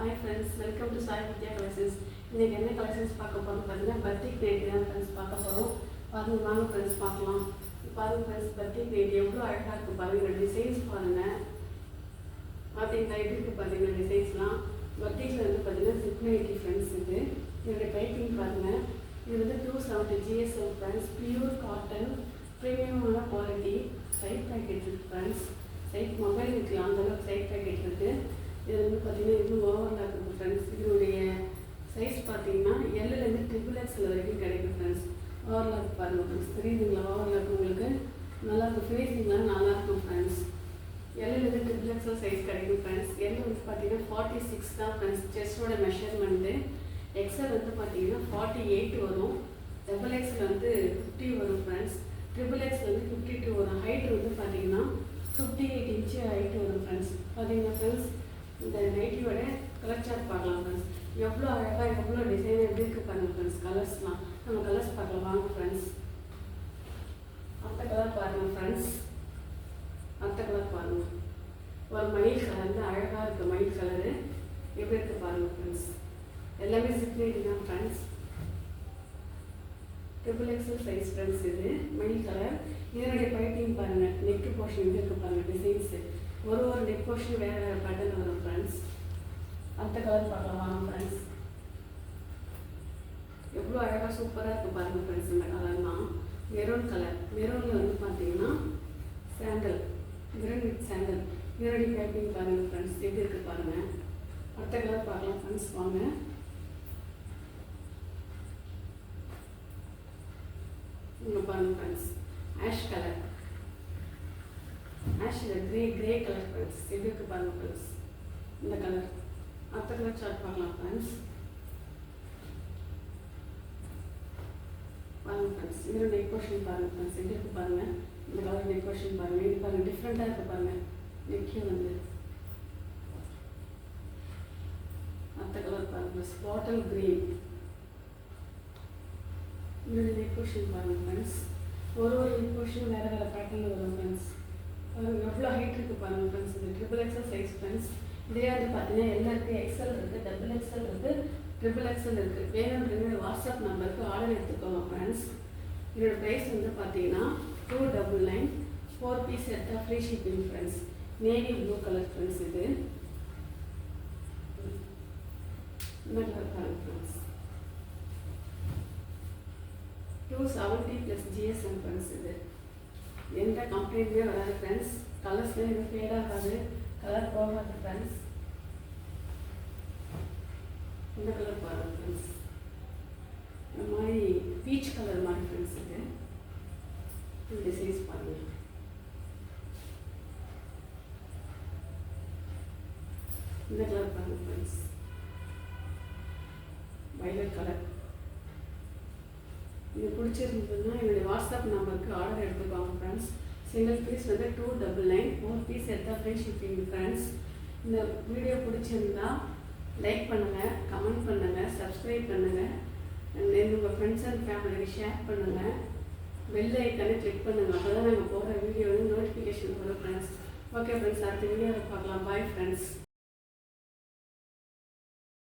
Hi friends welcome to Sai Vidya collections இன்றைக்கி என்ன collections பார்க்க போகிறோம் பார்த்தீங்கன்னா பர்த்டே கிரேட் தான் ஃப்ரெண்ட்ஸ் பார்க்க போகிறோம் பாருங்க வாங்க ஃப்ரெண்ட்ஸ் பார்க்கலாம். பாருங்க ஃப்ரெண்ட்ஸ் பர்த்டே கிரேட் எவ்வளோ அழகாக இருக்குது பாருங்க. டிசைன்ஸ் பாருங்கள் பார்த்தீங்கன்னா எப்படி இருக்குது பார்த்தீங்கன்னா டிசைன்ஸ்லாம் பர்த்டேஸில் வந்து பார்த்தீங்கன்னா சிப் ஃப்ரெண்ட்ஸ் இது. இதோடைய டைட்டிங் பாருங்கள் இது வந்து two seventy GSM friends pure cotton premium quality side pocket இருக்குது ஃப்ரெண்ட்ஸ் சைட் மொபைல் வைக்கலாம் அந்தளவுக்கு சைட் பேக்கெட் இருக்குது இது வந்து பார்த்தீங்கன்னா இன்னும் ஓவரில் இருக்குது ஃப்ரெண்ட்ஸ் இதனுடைய சைஸ் பார்த்தீங்கன்னா எல்லுலேருந்து ட்ரிபிள் எக்ஸ்எல் வரைக்கும் கிடைக்கும் ஃப்ரெண்ட்ஸ் ஓவர்லாக் பாருங்கள் ஃப்ரெண்ட்ஸ் தெரியுதுங்களா ஓவர்லாக் உங்களுக்கு நல்லா இருக்கும் ஃபினிஷிங்லாம் நல்லா இருக்கும் ஃப்ரெண்ட்ஸ் எல்லுலேருந்து ட்ரிபிள் எக்ஸ்எல் சைஸ் கிடைக்கும் ஃப்ரெண்ட்ஸ் எல் வந்து பார்த்தீங்கன்னா ஃபார்ட்டி சிக்ஸ் தான் ஃப்ரெண்ட்ஸ் செஸ்டோட மெஷர்மெண்ட்டு எக்ஸல் வந்து பார்த்தீங்கன்னா ஃபார்ட்டி எயிட் வரும் டபுள் எக்ஸில் வந்து ஃபிஃப்டி வரும் ஃப்ரெண்ட்ஸ் ட்ரிபிள் எக்ஸ் வந்து ஃபிஃப்டி டூ வரும். ஹைட் வந்து பார்த்தீங்கன்னா ஃபிஃப்டி எயிட் இன்ச்சு ஹைட் வரும் ஃப்ரெண்ட்ஸ் பார்த்தீங்கன்னா ஃப்ரெண்ட்ஸ் இந்த நைட்டியோட கலர் சார்ட் பார்க்கலாம் ஃப்ரெண்ட்ஸ் எவ்வளோ அழகாக எவ்வளோ டிசைன் எப்படி இருக்குது பாருங்கள் ஃப்ரெண்ட்ஸ் கலர்ஸ்லாம் நம்ம கலர்ஸ் பார்க்கலாம். வாங்க ஃப்ரெண்ட்ஸ் அந்த கலர் பாருங்கள் ஃப்ரெண்ட்ஸ் அந்த கலர் பாருங்கள் ஒரு மயில் கலர் அழகாக இருக்குது மயில் கலரு எப்படி இருக்குது பாருங்கள் ஃப்ரெண்ட்ஸ் எல்லாமே சிக்னேட்டி தான் friends triple XL size friends இது. மயில் கலர் இதனுடைய பைப்பிங் பாருங்கள் நெக் போர்ஷன் இது இருக்கு பாருங்கள் டிசைன்ஸு ஒரு ஒரு நெக் போர்ஷன் வேறு வேறு பேட்டர்ன் வரும் ஃப்ரெண்ட்ஸ் அந்த கலர் பார்க்கலாம் வாங்க ஃப்ரெண்ட்ஸ் எவ்வளோ அழகாக சூப்பராக இருக்குது பாருங்கள் ஃப்ரெண்ட்ஸ் இந்த கலர்லாம் மெரூன் கலர் மெரூனில் வந்து பார்த்தீங்கன்னா சாண்டல் மெரூன் வித் சாண்டல் இதனுடைய பைப்பிங் பாருங்கள் ஃப்ரெண்ட்ஸ் எப்படி இருக்குது பாருங்கள் அடுத்த கலர் பார்க்கலாம் ஃப்ரெண்ட்ஸ் வாங்க. இங்கே பாருங்க friends ash colour ash grey grey colour friends எப்படி இருக்குது பாருங்க ஃப்ரெண்ட்ஸ் இந்த கலர் அடுத்த கலர் சார்ட் பார்க்கலாம் ஃப்ரெண்ட்ஸ் பாருங்க ஃப்ரெண்ட்ஸ் இதோட டெக்கோஷன் பாருங்க ஃப்ரெண்ட்ஸ் எப்படி இருக்குது பாருங்க? இந்த கலர் டெக்கோஷன் பாருங்க. இது பாருங்க டிஃப்ரெண்ட்டாக இருக்குது பாருங்க நெக்கே வந்து அடுத்த this bottle பாட்டல் கிரீன் இதோட நெக் போர்ஷன் பாருங்கள் ஃப்ரெண்ட்ஸ் ஒரு ஒரு நெக் வேறு வேறு பேட்டர்னில் வரும் ஃப்ரெண்ட்ஸ் பாருங்கள் எவ்வளோ ஹைட் இருக்குது பாருங்கள் ஃப்ரெண்ட்ஸ் இது ட்ரிபிள் எக்ஸல் சைஸ் ஃப்ரெண்ட்ஸ் இதே வந்து பார்த்தீங்கன்னா எல்லாருக்கும் எக்ஸல் இருக்குது டபுள் எக்ஸல் இருக்குது ட்ரிபிள் எக்ஸல் இருக்குது வேணுன்றது வாட்ஸ்அப் நம்பருக்கு ஆர்டர் எடுத்துக்கோங்க ஃப்ரெண்ட்ஸ் இதோட ப்ரைஸ் வந்து பார்த்தீங்கன்னா two double nine four piece எடுத்தால் free shipping friends navy blue colour friends இது. இந்த கலர் பாருங்கள் friends two seventy plus GSM friends இது. எந்த கம்ப்ளைண்ட்டுமே வராது ஃப்ரெண்ட்ஸ் கலர்ஸ்லாம் எதுவும் ஃபேட் ஆகாது. கலர் போகாது ஃப்ரெண்ட்ஸ் இந்த கலர் பாருங்க ஃப்ரெண்ட்ஸ் இந்த மாதிரி பீச் கலர் மாதிரி ஃப்ரெண்ட்ஸ் இது. இந்த சைஸ் பாருங்கள் இந்த கலர் பாருங்கள் ஃப்ரெண்ட்ஸ் வைலட் கலர் இது பிடிச்சிருந்ததுன்னா என்னுடைய வாட்ஸ்அப் நம்பருக்கு ஆர்டர் எடுத்துக்கோங்க ஃப்ரெண்ட்ஸ் சிங்கிள் பீஸ் வந்து two double nine four piece எடுத்தால் ஃப்ரீ ஷிப்பிங் ஃப்ரெண்ட்ஸ் இந்த வீடியோ பிடிச்சிருந்தா லைக் பண்ணுங்கள் கமெண்ட் பண்ணுங்கள் சப்ஸ்கிரைப் பண்ணுங்கள் அண்ட் உங்கள் ஃப்ரெண்ட்ஸ் அண்ட் ஃபேமிலிக்கு ஷேர் பண்ணுங்கள் பெல் ஐக்கானே கிளிக் பண்ணுங்கள் அப்போ தான் நாங்கள் போகிற வீடியோ வந்து நோட்டிஃபிகேஷன் வரும் ஃப்ரெண்ட்ஸ் ஓகே ஃப்ரெண்ட்ஸ் அடுத்த வீடியோவில் பார்க்கலாம். Bye friends